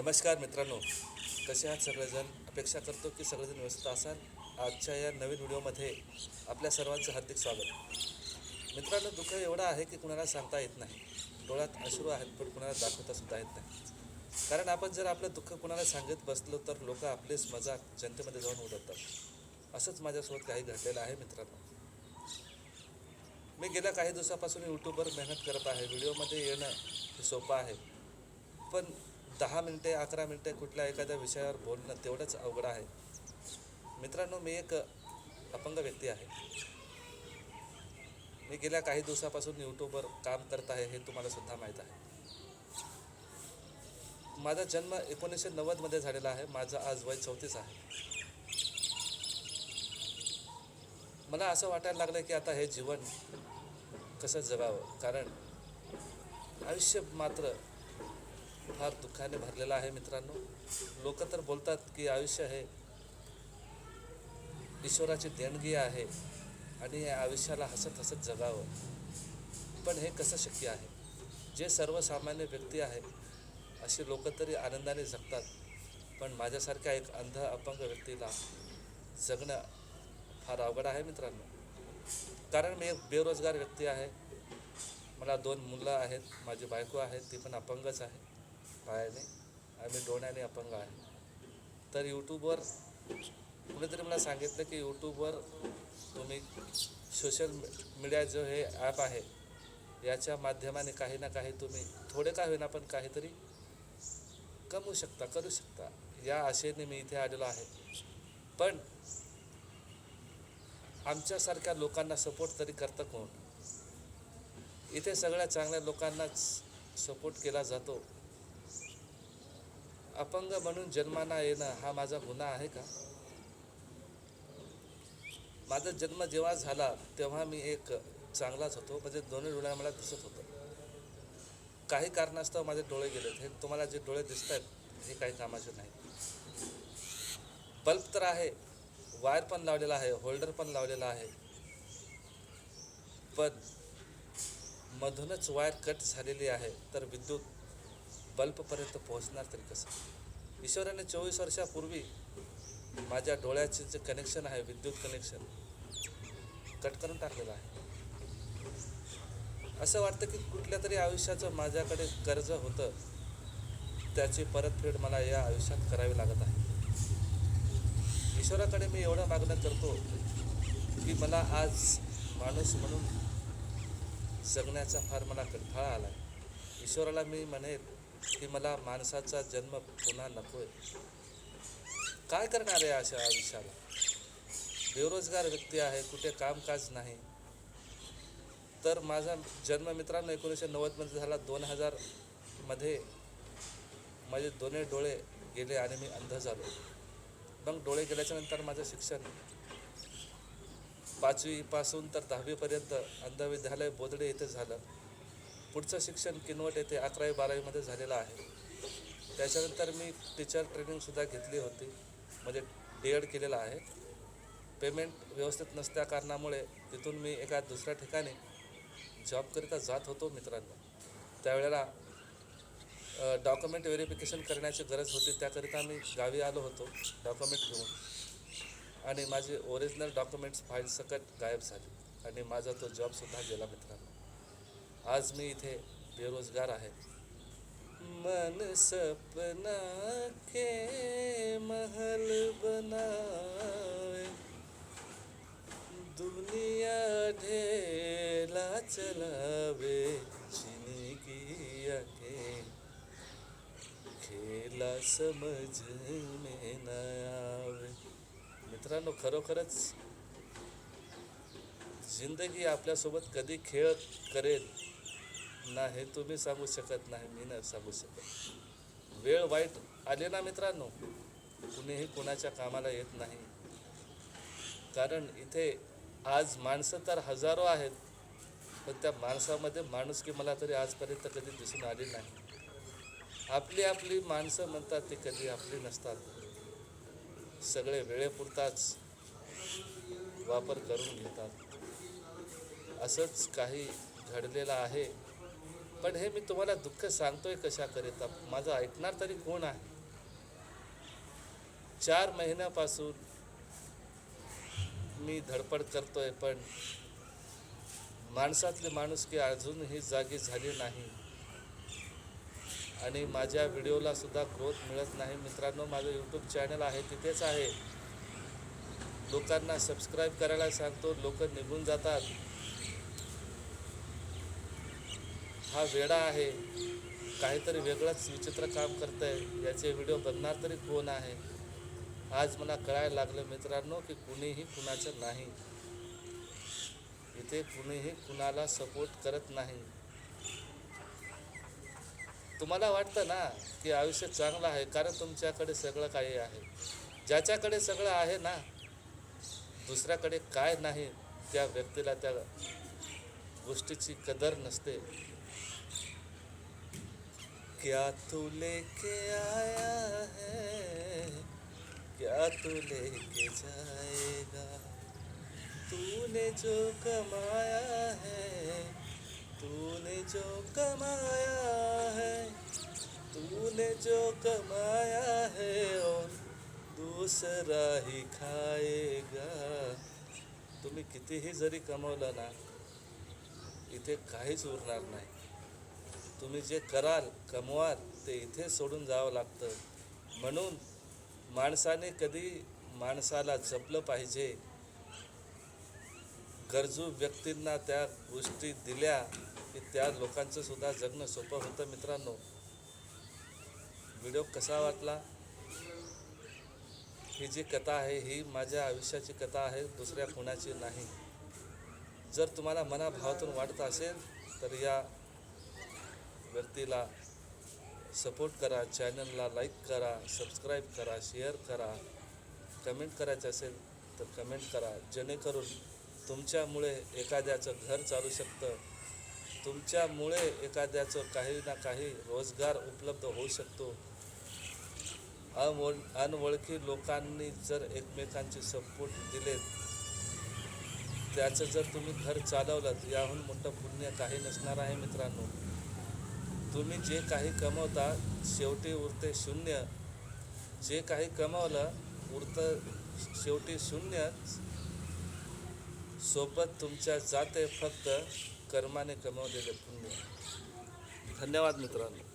नमस्कार मित्रांनो. कसे आहात सगळेजण? अपेक्षा करतो की सगळेजण व्यवस्थित असाल. आजच्या या नवीन व्हिडिओमध्ये आपल्या सर्वांचं हार्दिक स्वागत. मित्रांनो दुःख एवढं आहे की कुणाला सांगता येत नाही. डोळ्यात अश्रू आहेत पण कुणाला दाखवता सुद्धा येत नाही. कारण आपण जर आपलं दुःख कुणाला सांगत बसलो तर लोक आपलेच मजाक जनतेमध्ये जाऊन उडवतात. असंच माझ्यासोबत काही घडलेलं आहे मित्रांनो. मी गेल्या काही दिवसापासून यूट्यूबवर मेहनत करत आहे. व्हिडिओमध्ये येणं हे सोपं आहे. पण दहा मिनटे अकरा मिनटे कुठल्या एखाद्या विषयावर बोलणं तेवढंच अवघड आहे. मित्रांनो मी एक अपंग व्यक्ती आहे. मी गेल्या काही दिवसापासून यूट्यूबवर काम करत आहे हे तुम्हाला सुद्धा माहीत आहे. माझा जन्म एकोणीसशे नव्वदमध्ये झालेला आहे. माझं आज वय चौतीस आहे. मला असं वाटायला लागलं की आता हे जीवन कसं जगावं? कारण आयुष्य मात्र फार दुःखाने भरलेलं आहे मित्रांनो. लोक तर बोलतात की आयुष्य हे ईश्वराची देणगी आहे आणि या आयुष्याला हसत हसत जगावं. पण हे कसं शक्य आहे? जे सर्वसामान्य व्यक्ती आहे अशी लोक तरी आनंदाने जगतात. पण माझ्यासारख्या एक अंध अपंग व्यक्तीला जगणं फार अवघड आहे मित्रांनो. कारण मी एक बेरोजगार व्यक्ती आहे. मला दोन मुलं आहेत माझी बायको आहे ती पण अपंगच आहे. पायाने आम्ही डोळ्याने अपंग आहे तर यूट्यूबवर कुणीतरी मला सांगितलं की यूट्यूबवर तुम्ही सोशल मीडिया जो हे ॲप आहे याच्या माध्यमाने काही ना काही तुम्ही थोडे का होईना पण काहीतरी कमवू शकता करू शकता. या आशेने मी इथे आलेलो आहे. पण आमच्यासारख्या लोकांना सपोर्ट तरी करतं कोण? इथे सगळ्या चांगल्या लोकांनाच सपोर्ट केला जातो. अपंग म्हणून जन्माला येणं हा माझा गुन्हा आहे का? माझा जन्म जेव्हा झाला तेव्हा मी एक चांगलाच होतो. म्हणजे दोन्ही डोळ्या मला दिसत होतं. काही कारणास्तव माझे डोळे गेलेत. हे तुम्हाला जे डोळे दिसत आहेत हे काही कामाचे नाही. बल्ब तर आहे. वायर पण लावलेला आहे. होल्डर पण लावलेला आहे. पण मधूनच वायर कट झालेली आहे. तर विद्युत बल्बपर्यंत पोहोचणार तरी कसं? ईश्वराने चोवीस वर्षापूर्वी माझ्या डोळ्याचे जे कनेक्शन आहे विद्युत कनेक्शन कट करून टाकलेलं आहे. असं वाटतं की कुठल्या तरी आयुष्याचं माझ्याकडे कर्ज होतं त्याची परतफेड मला या आयुष्यात करावी लागत आहे. ईश्वराकडे मी एवढं मागणं करतो की मला आज माणूस म्हणून जगण्याचा फार मला कंठाळा आला आहे ईश्वराला मी म्हणेल की मला माणसाचा जन्म पुन्हा नकोय. काय करणार आहे अशा आयुष्याला? बेरोजगार व्यक्ती आहे कुठे कामकाज नाही. तर माझा जन्म मित्रांनो एकोणीसशे नव्वदमध्ये झाला. दोन हजारमध्ये माझे दोन्ही डोळे गेले आणि मी अंध झालो. मग डोळे गेल्याच्यानंतर माझं शिक्षण पाचवीपासून तर दहावीपर्यंत अंध विद्यालय बोदडे येथे झालं. पुढचं शिक्षण किनवट येथे अकरावी बारावीमध्ये झालेलं आहे. त्याच्यानंतर मी टीचर ट्रेनिंगसुद्धा घेतली होती. म्हणजे डी एड केलेलं आहे. पेमेंट व्यवस्थित नसल्या कारणामुळे तिथून मी एका दुसऱ्या ठिकाणी जॉबकरिता जात होतो मित्रांनो. त्यावेळेला डॉक्युमेंट व्हेरिफिकेशन करण्याची गरज होती. त्याकरिता मी गावी आलो होतो डॉक्युमेंट घेऊन. आणि माझे ओरिजिनल डॉक्युमेंट्स फाईल सकट गायब झाले. आणि माझा तो जॉबसुद्धा गेला मित्रांनो. आज मी इथे बेरोजगार आहे मन सपना के महल बनावे दुनिया ढेला चलावे ज़िंदगी के खेला समज में न आवे। मित्रांनो, खरोखरच ज़िंदगी आपल्यासोबत कधी खेळ करेल ना हे तुम्ही सांगू शकत नाही मी नाही सांगू शकत. वेळ वाईट आले ना मित्रांनो? कुणीही कुणाच्या कामाला येत नाही. कारण इथे आज माणसं तर हजारो आहेत पण त्या माणसामध्ये माणूस की मला तरी आजपर्यंत कधी दिसून आली नाही. आपली आपली माणसं म्हणतात ती कधी आपली नसतात. सगळे वेळेपुरताच वापर करून घेतात. असंच काही घडलेलं आहे. पण हे मी तुम्हाला दुःख सांगतोय कशाकरिता. माझं ऐकणार तरी कोण आहे? चार महिन्यापासून मी धडपड करतोय पण माणसातली माणुसकी अजूनही जागी झाली नाही. आणि माझ्या व्हिडिओला सुद्धा ग्रोथ मिळत नाही. मित्रांनो माझं यूट्यूब चॅनल आहे तिथेच आहे. लोकांना सबस्क्राईब करायला सांगतो. लोक निघून जातात. हा वेडा आहे. काहीतरी वेगळंच विचित्र काम करतं आहे याचे व्हिडिओ बघणार तरी कोण आहे? आज मला कळायला लागलं मित्रांनो की कुणीही कुणाचं नाही. इथे कुणीही कुणाला सपोर्ट करत नाही. तुम्हाला वाटतं ना की आयुष्य चांगलं आहे कारण तुमच्याकडे सगळं काही आहे. ज्याच्याकडे सगळं आहे ना दुसऱ्याकडे काय नाही त्या व्यक्तीला त्या गोष्टीची कदर नसते. क्या तू लेके आया है? क्या तू लेके जाएगा? तूने जो कमाया है, तूने जो कमाया है, तूने जो कमाया है, और दूसरा ही खाएगा। तुम्ही कितीही जरी कमवलं ना, इथे काहीच उरणार नाही. तुम्ही जे कराल कमवाल ते इथे सोडून जावं लागतं. म्हणून माणसाने कधी माणसाला जपलं पाहिजे. गरजू व्यक्तींना त्या गोष्टी दिल्या की त्या लोकांचं सुद्धा जगणं सोपं होतं मित्रांनो. व्हिडिओ कसा वाटला? ही जी कथा आहे ही माझ्या आयुष्याची कथा आहे दुसऱ्या कोणाची नाही. जर तुम्हाला मनाभावातून वाटत असेल तर या व्यक्तीला सपोर्ट करा चॅनलला लाईक करा सबस्क्राईब करा शेअर करा. कमेंट करायचं असेल तर कमेंट करा. जेणेकरून तुमच्यामुळे एखाद्याचं घर चालू शकतं. तुमच्यामुळे एखाद्याचं काही ना काही रोजगार उपलब्ध होऊ शकतो. अनओळ अनओळखी लोकांनी जर एकमेकांचे सपोर्ट दिले त्याचं जर तुम्ही घर चालवलं याहून मोठं पुण्य काही नसणार आहे मित्रांनो. तुम्ही जे काही कमवता शेवटी उरते शून्य. जे काही कमवलं उरतं शेवटी शून्य. सोबत तुमच्या जाते फक्त कर्माने कमवलेले पुण्य. धन्यवाद मित्रांनो.